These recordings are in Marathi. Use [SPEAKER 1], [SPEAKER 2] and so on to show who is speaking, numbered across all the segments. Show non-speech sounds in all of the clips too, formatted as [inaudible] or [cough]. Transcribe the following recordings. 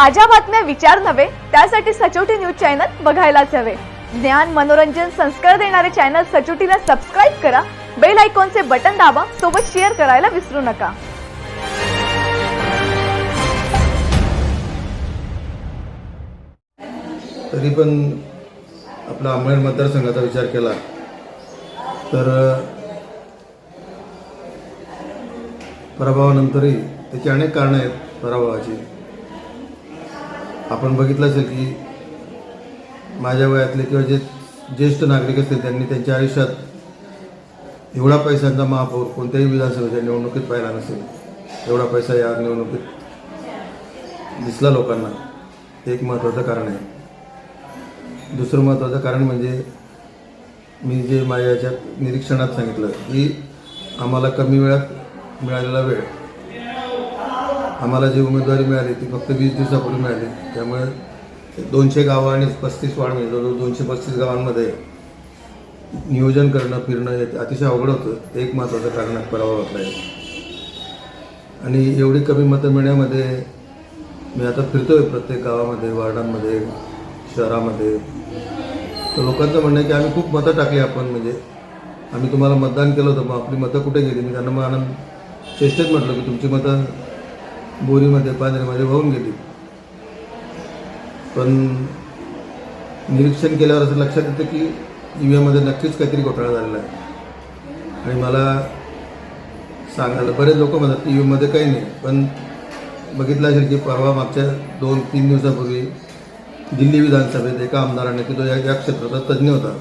[SPEAKER 1] ताज्या बातम्या विचार नव्हे त्यासाठी सचोटी न्यूज चॅनल बघायलाच हवे. ज्ञान मनोरंजन संस्कार देणारे चॅनल सचोटीला सबस्क्राईब करा बेल आयकॉनचे बटन दाबा सोबत शेअर करायला विसरू नका.
[SPEAKER 2] तरी पण आपला अमळेर मतदारसंघाचा विचार केला तर पराभवानंतरही त्याची अनेक कारणं आहेत पराभवाची. आपण बघितलं असेल की माझ्या वयातले किंवा जे ज्येष्ठ नागरिक असतील त्यांनी त्यांच्या आयुष्यात एवढा पैशांचा महापौर कोणत्याही विधानसभेच्या निवडणुकीत पाहिला नसेल. एवढा पैसा या निवडणुकीत दिसला लोकांना. हे एक महत्त्वाचं कारण आहे. दुसरं महत्त्वाचं कारण म्हणजे मी जे माझ्या याच्यात निरीक्षणात सांगितलं की आम्हाला कमी वेळात मिळालेला वेळ आम्हाला जी उमेदवारी मिळाली ती फक्त वीस दिवसापूर्वी मिळाली. त्यामुळे दोनशे गावं आणि पस्तीस वाढ म्हणजे जवळजवळ दोनशे पस्तीस गावांमध्ये नियोजन करणं फिरणं हे अतिशय अवघड होतं. एक महत्त्वाचं कारण पराभवातलं आहे आणि एवढी कमी मतं मिळण्यामध्ये मी आता फिरतो आहे प्रत्येक गावामध्ये वार्डांमध्ये शहरामध्ये. तर लोकांचं म्हणणं आहे की आम्ही खूप मतं टाकली आपण म्हणजे आम्ही तुम्हाला मतदान केलं होतं मग आपली मतं कुठे गेली? मी त्यांना मग आनंद चेष्टेत म्हटलं की तुमची मतं बोरीमध्ये पांढरीमध्ये वाहून गेली. पण निरीक्षण केल्यावर असं लक्षात येतं की ई व्ही एममध्ये नक्कीच काहीतरी घोटाळा झालेला आहे. आणि मला सांगायला बरेच लोक म्हणतात की ई व्ही एममध्ये काही नाही. पण बघितलं असेल की परवा मागच्या दोन तीन दिवसापूर्वी दिल्ली विधानसभेत एका आमदाराने की तो या या क्षेत्राचा तज्ज्ञ होता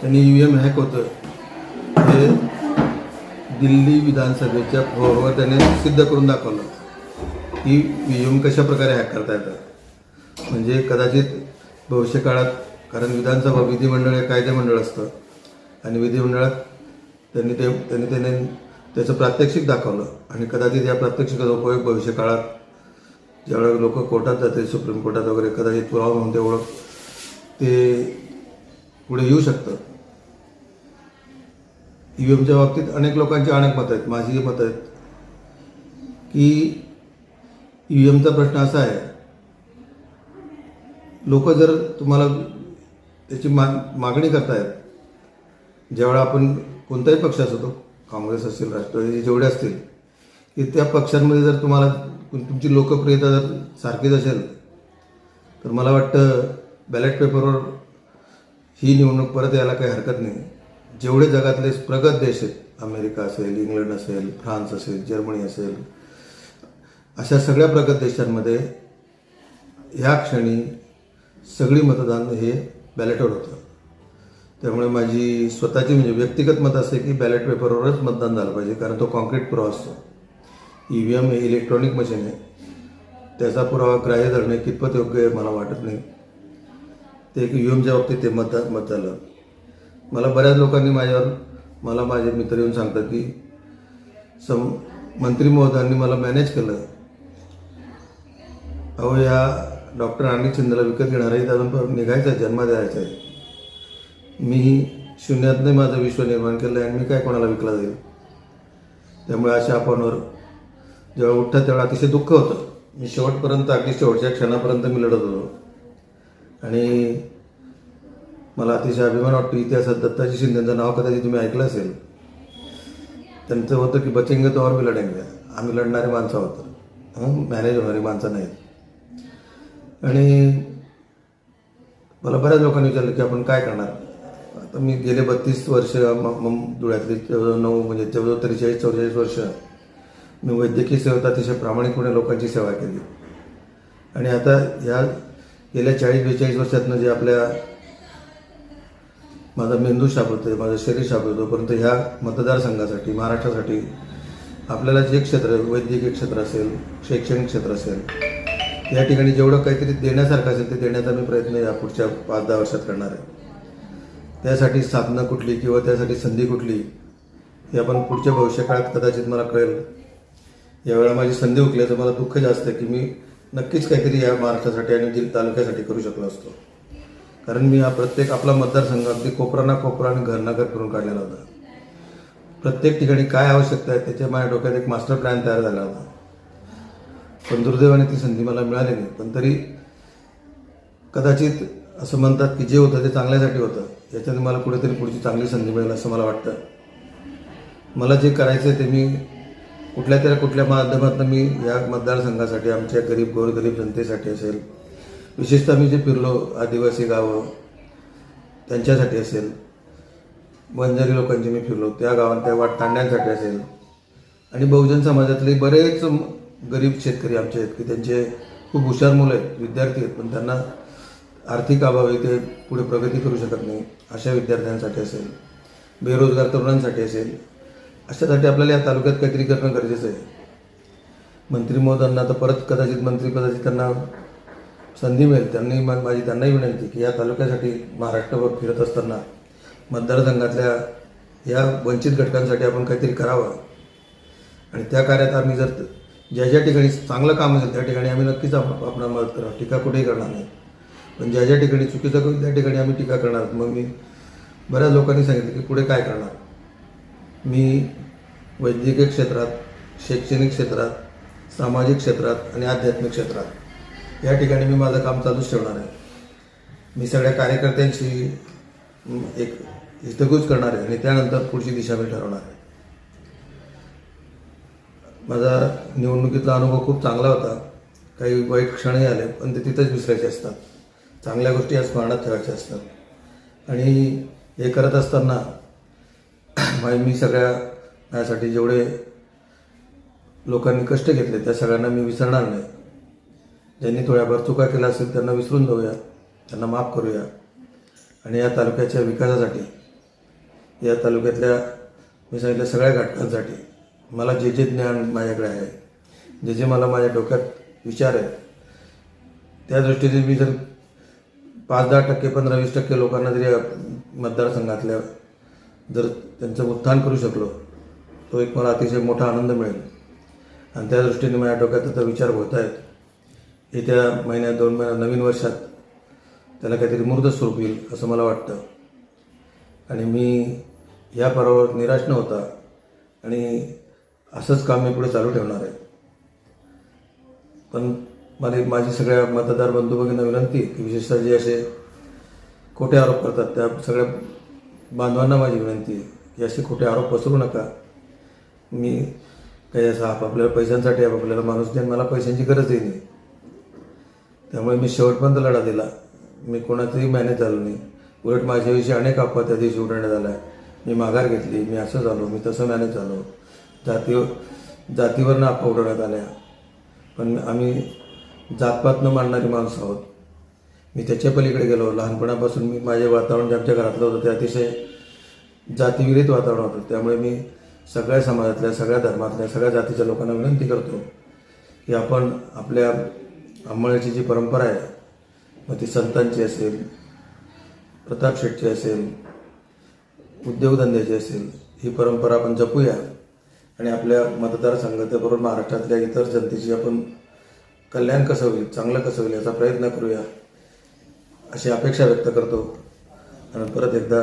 [SPEAKER 2] त्यांनी ई व्ही एम हॅक होतं. हे दिल्ली विधानसभेच्या फ्लोअरवर त्याने सिद्ध करून दाखवलं. की ई एम कशा प्रकारे हॅक करता येतात म्हणजे कदाचित भविष्यकाळात कारण विधानसभा विधिमंडळ हे कायदेमंडळ असतं. आणि विधिमंडळात त्यांनी ते त्यांनी त्याने त्याचं प्रात्यक्षिक दाखवलं. आणि कदाचित या प्रात्यक्षिकाचा उपयोग भविष्यकाळात ज्यावेळेला लोक कोर्टात जाते सुप्रीम कोर्टात वगैरे कदाचित पुरावा म्हणून ते ओळख ते पुढे येऊ शकतं. ई व्ही एमच्या बाबतीत अनेक लोकांची अनेक मतं आहेत. माझी मतं आहेत की ई व्ही एमचा प्रश्न असा आहे लोक जर तुम्हाला त्याची मा मागणी करतायत ज्यावेळा आपण कोणताही पक्ष असतो काँग्रेस असेल राष्ट्रवादी जेवढे असतील की त्या पक्षांमध्ये जर तुम्हाला तुमची लोकप्रियता जर सारखीच असेल तर मला वाटतं बॅलेट पेपरवर ही निवडणूक परत यायला काही हरकत नाही. जेवढे जगातले प्रगत देश आहेत अमेरिका असेल इंग्लंड असेल फ्रान्स असेल जर्मनी असेल अशा सगळ्या प्रगत देशांमध्ये ह्या क्षणी सगळी मतदान हे बॅलेटवर होतं. त्यामुळे माझी स्वतःची म्हणजे व्यक्तिगत मत असे की बॅलेट पेपरवरच मतदान झालं पाहिजे कारण तो कॉन्क्रीट पुरावा असतो. ई व्ही एम हे इलेक्ट्रॉनिक मशीन आहे. त्याचा पुरावा ग्राह्य धरणे कितपत योग्य आहे मला वाटत नाही. ते एक यू एमच्या बाबतीत ते मत मत झालं. मला बऱ्याच लोकांनी माझ्यावर मला माझे मित्र येऊन सांगतात की सम मंत्री महोदयांनी मला मॅनेज केलं. अहो या डॉक्टर आणि शिंदेला विकत घेणार आहे अजून निघायचं आहे जन्म द्यायचा आहे. मी शून्यातनं माझं विश्व निर्माण केलं आहे आणि मी काय कोणाला विकला जाईल? त्यामुळे अशा आपणवर जेव्हा उठतात तेव्हा अतिशय दुःख होतं. मी शेवटपर्यंत अगदी शेवटच्या क्षणापर्यंत मी लढत होतो. आणि मला अतिशय अभिमान वाटतो इतिहासात दत्ताजी शिंदेचं नाव कदाचित तुम्ही ऐकलं असेल. त्यांचं होतं की बचेंगे तोवर मी लढेंगे. आम्ही लढणारे माणसं होतं मॅनेज होणारी माणसं नाहीत. आणि मला बऱ्याच लोकांनी विचारलं की आपण काय करणार? आता मी गेले बत्तीस वर्ष म- धुळ्यातली नऊ म्हणजे जवळजवळ त्रेचाळीस चौवेचाळीस वर्ष मी वैद्यकीय सेवेत अतिशय प्रामाणिकपणे लोकांची सेवा केली. आणि आता ह्या गेल्या चाळीस बेचाळीस वर्षातनं जे आपल्या माझा मेंदू शाबवतोय माझं शरीर शाबवतो परंतु ह्या मतदारसंघासाठी महाराष्ट्रासाठी आपल्याला जे क्षेत्र वैद्यकीय क्षेत्र असेल शैक्षणिक क्षेत्र असेल या ठिकाणी जेवढं काहीतरी देण्यासारखं असेल ते देण्याचा मी प्रयत्न या पुढच्या पाच दहा वर्षात करणार आहे. त्यासाठी साधनं कुठली किंवा त्यासाठी संधी कुठली हे आपण पुढच्या भविष्यकाळात कदाचित मला कळेल. यावेळेला माझी संधी उकल्याचं मला दुःख जास्त आहे की मी नक्कीच काहीतरी या महाराष्ट्रासाठी आणि जिल्हा तालुक्यासाठी करू शकलो असतो. कारण मी हा प्रत्येक आपला मतदारसंघ अगदी कोपरा ना कोपरा आणि घर ना घर करून काढलेला होता. प्रत्येक ठिकाणी काय आवश्यकता आहे त्याच्या माझ्या डोक्यात एक मास्टर प्लॅन तयार झाला होता. पण दुर्दैवाने ती संधी मला मिळाली नाही. पण तरी कदाचित असं म्हणतात की जे होतं ते चांगल्यासाठी होतं. याच्याने मला कुठेतरी पुढची चांगली संधी मिळेल असं मला वाटतं. मला जे करायचं आहे ते मी कुठल्या तरी कुठल्या माध्यमातून मी या मतदारसंघासाठी आमच्या गरीब गोरगरीब जनतेसाठी असेल विशेषतः मी जे फिरलो आदिवासी गावं त्यांच्यासाठी असेल बंजारी लोकांची मी फिरलो त्या गावांत त्या वाट तांड्यांसाठी असेल आणि बहुजन समाजातले बरेच गरीब शेतकरी आमचे आहेत की त्यांचे खूप हुशार मुलं आहेत विद्यार्थी आहेत पण त्यांना आर्थिक अभावी ते पुढे प्रगती करू शकत नाही अशा विद्यार्थ्यांसाठी असेल बेरोजगार तरुणांसाठी असेल अशासाठी आपल्याला या तालुक्यात काहीतरी करणं गरजेचं आहे. मंत्री महोदयांना तर परत कदाचित मंत्रिपदाची त्यांना संधी मिळेल त्यांनी माझी त्यांनाही विनंती की या तालुक्यासाठी महाराष्ट्रभर फिरत असताना मतदारसंघातल्या या वंचित घटकांसाठी आपण काहीतरी करावं. आणि त्या कार्यात आम्ही जर ज्या ज्या ठिकाणी चांगलं काम असेल त्या ठिकाणी आम्ही नक्कीच आप आपणा मदत करा टीका कुठेही करणार नाही. पण ज्या ज्या ठिकाणी चुकीचं करू त्या ठिकाणी आम्ही टीका करणार मग मी बऱ्याच लोकांनी सांगितलं की पुढे काय करणार? मी वैद्यकीय क्षेत्रात शैक्षणिक क्षेत्रात सामाजिक क्षेत्रात आणि आध्यात्मिक क्षेत्रात या ठिकाणी मी माझं काम चालूच ठेवणार आहे. मी सगळ्या कार्यकर्त्यांशी एक हितगुज करणार आहे आणि त्यानंतर पुढची दिशा मी ठरवणार आहे. माझा निवडणुकीतला अनुभव खूप चांगला होता. काही वाईट क्षणही आले पण ते तिथंच विसरायचे असतात. चांगल्या गोष्टी या स्मरणात ठेवायच्या असतात. आणि हे करत असताना [clears throat] माझे मी सगळ्या माझ्यासाठी जेवढे लोकांनी कष्ट घेतले त्या सगळ्यांना मी विसरणार नाही. ज्यांनी थोड्याफार चुका केल्या असेल त्यांना विसरून जाऊया. त्यांना माफ करूया. आणि या तालुक्याच्या विकासासाठी या तालुक्यातल्या मी सांगितल्या सगळ्या घटकांसाठी मला जे जे ज्ञान माझ्याकडे आहे जे जे मला माझ्या डोक्यात विचार आहेत त्या दृष्टीने मी जर पाच दहा टक्के पंधरा वीस टक्के लोकांना जरी मतदारसंघातल्या जर त्यांचं उत्थान करू शकलो तो एक मला अतिशय मोठा आनंद मिळेल. आणि त्या दृष्टीने माझ्या डोक्यात आता विचार होत आहेत. येत्या महिन्यात दोन महिन्यात नवीन वर्षात त्याला काहीतरी मूर्त स्वरूप येईल असं मला वाटतं. आणि मी या पर्वावर निराश न होता आणि असंच काम मी पुढे चालू ठेवणार आहे. पण मला माझी सगळ्या मतदार बंधू भगिनींना विनंती की विशेषतः जे असे खोटे आरोप करतात त्या सगळ्या बांधवांना माझी विनंती आहे की असे खोटे आरोप पसरू नका. मी काही असं आपापल्या पैशांसाठी आपापल्याला माणूस नाही मला पैशांची गरजही नाही. त्यामुळे मी शेवटपर्यंत लढा दिला. मी कोणाचंही मॅनेज झालो नाही. उलट माझ्याविषयी अनेक अपवा त्या दिवशी उडवण्यात आल्या. मी माघार घेतली मी असं झालो मी तसं मॅनेज झालो. जाती जातीवरनं अफवा उडवण्यात आल्या. पण आम्ही जातपात न मांडणारी माणसं आहोत. मी त्याच्या पलीकडे गेलो. लहानपणापासून मी माझे वातावरण जे आमच्या घरातलं होतं ते अतिशय जातीविरहित वातावरण होतं. त्यामुळे मी सगळ्या समाजातल्या सगळ्या धर्मातल्या सगळ्या जातीच्या लोकांना विनंती करतो की आपण आपल्या आंबळ्याची जी परंपरा आहे मग ती संतांची असेल प्रताप शेटची असेल उद्योगधंद्याची असेल ही परंपरा आपण जपूया. आणि आपल्या मतदारसंघाच्याबरोबर महाराष्ट्रातल्या इतर जनतेची आपण कल्याण कसं होईल चांगलं कसं होईल याचा प्रयत्न करूया अशी अपेक्षा व्यक्त करतो आणि परत एकदा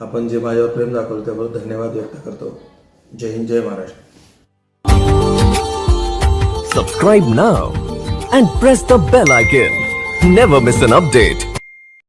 [SPEAKER 2] आपण जे माझ्यावर प्रेम दाखवलं त्याबद्दल धन्यवाद व्यक्त करतो जय हिंद जय Maharashtra
[SPEAKER 3] Subscribe now and press the bell icon. Never miss an update.